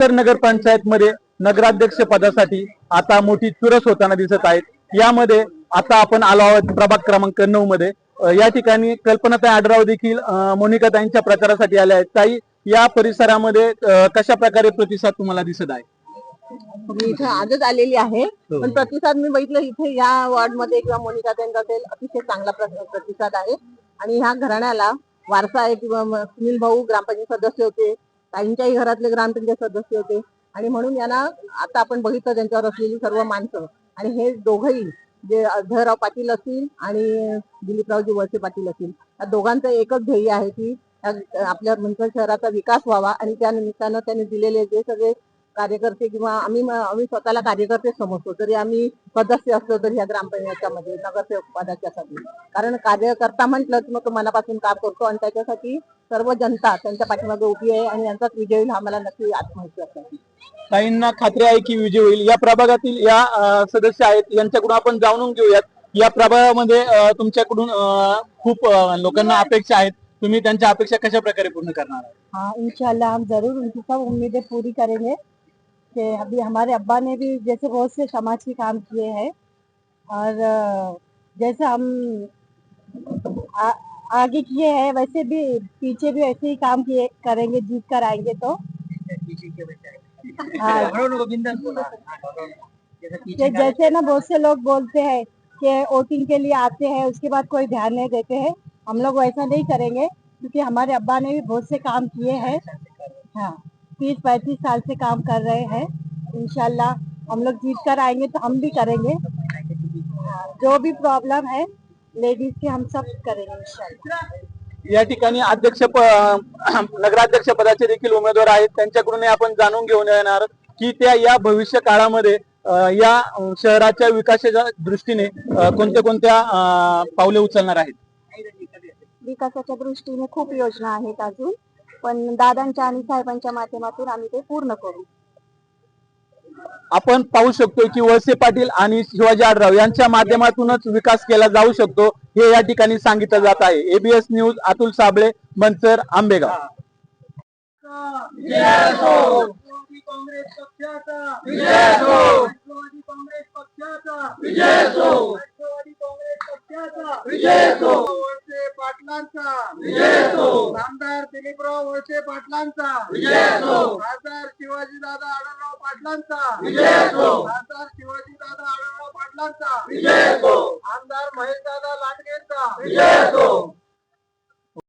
तर नगरपंचायत मध्ये नगराध्यक्ष पदासाठी आता मोठी चुरस होताना दिसत आहेत. यामध्ये आता आपण आलो आहोत प्रभाग क्रमांक नऊ मध्ये. या ठिकाणी कल्पनाताई आडराव देखील अ, मोनिकाताईंच्या प्रचारासाठी आल्या आहेत. ताई या परिसरामध्ये कशा प्रकारे प्रतिसाद तुम्हाला दिसत आहे? मी इथे आजच आलेली आहे. हो. पण प्रतिसाद मी बघितलं इथे या वॉर्डमध्ये किंवा मोनिका असेल अतिशय चांगला प्र- प्रतिसाद आहे. आणि ह्या घराण्याला वारसा आहे किंवा सुनील भाऊ ग्रामपंचायत सदस्य होते. ताईंच्याही घरातले ग्रामपंचायत सदस्य होते. आणि म्हणून यांना आता आपण बघितलं त्यांच्यावर असलेली सर्व माणसं. आणि हे दोघही जे अभयराव पाटील असतील आणि दिलीपरावजी वळसे पाटील असतील या दोघांचं एकच ध्येय आहे की आपल्या मुंबई शहराचा विकास व्हावा आणि त्या निमित्तानं त्यांनी दिलेले जे सगळे कार्यकर्ते किंवा आम्ही आम्ही स्वतःला कार्यकर्ते समजतो. तरी आम्ही सदस्य असलो तरी ह्या ग्रामपंचायतमध्ये नगरसेवक पदाच्यासाठी कारण कार्यकर्ता म्हटलं की मग तो मनापासून काम करतो आणि त्याच्यासाठी सर्व जनता त्यांच्या पाठीमागे उभी आहे आणि यांचाच विजय होईल हा मला नक्की आत्मविश्वास आहे. ताईंना खात्री आहे की विजय होईल. या प्रभागातील या सदस्य आहेत यांच्याकडून आपण जाणून घेऊयात. या प्रभागामध्ये तुमच्याकडून खूप लोकांना अपेक्षा आहेत. तुम्ही त्यांच्या अपेक्षा कशा प्रकारे पूर्ण करणार आहात? हाँ इंशाल्लाह हम जरूर उनकी सब उम्मीदें पूरी करेंगे. कि अभी हमारे अब्बा ने भी जैसे बहुत से समाज के काम किए हैं और जैसे हम आ, आगे किए हैं वैसे भी पीछे भी ऐसे ही काम किए करेंगे जीत कर आएँगे तो। हाँ, जैसे ना बहुत से लोग बोलते हैं कि वोटिंग के लिए आते हैं उसके बाद कोई ध्यान नहीं देते हैं। हम लोग वैसा नहीं करेंगे क्योंकि हमारे अब्बा ने भी बहुत से काम किए हैं। हाँ। तीस पैंतीस साल से काम कर रहे हैं। इंशाल्लाह हम लोग जीत कर आएंगे तो हम भी करेंगे। जो भी प्रॉब्लम है लेडीज के हम सब करेंगे या ठिकाणी अध्यक्ष नगराध्यक्ष पदाचे देखील उमेदवार आहेत. त्यांच्याकडून आपण जाणून घेऊन येणार की त्या या भविष्य काळामध्ये या शहराच्या विकासाच्या दृष्टीने कोणत्या कोणत्या पावले उचलणार आहेत? विकासाच्या दृष्टीने खूप योजना आहेत अजून. पण दादांच्या आणि साहेबांच्या माध्यमातून आम्ही ते पूर्ण करू. आपण पाहू शकतो की वळसे पाटील आणि शिवाजी आडराव यांच्या माध्यमातूनच विकास केला जाऊ शकतो हे या ठिकाणी सांगितलं जात आहे. ABS news Atul Sable Manchar Ambegaon. Congress पाटलांचा. आमदार दिलीपराव वळसे पाटलांचा. खासदार शिवाजी दादा आढळराव पाटलांचा. खासदार शिवाजी दादा आढळराव पाटलांचा. आमदार महेश दादा लांडगेंचा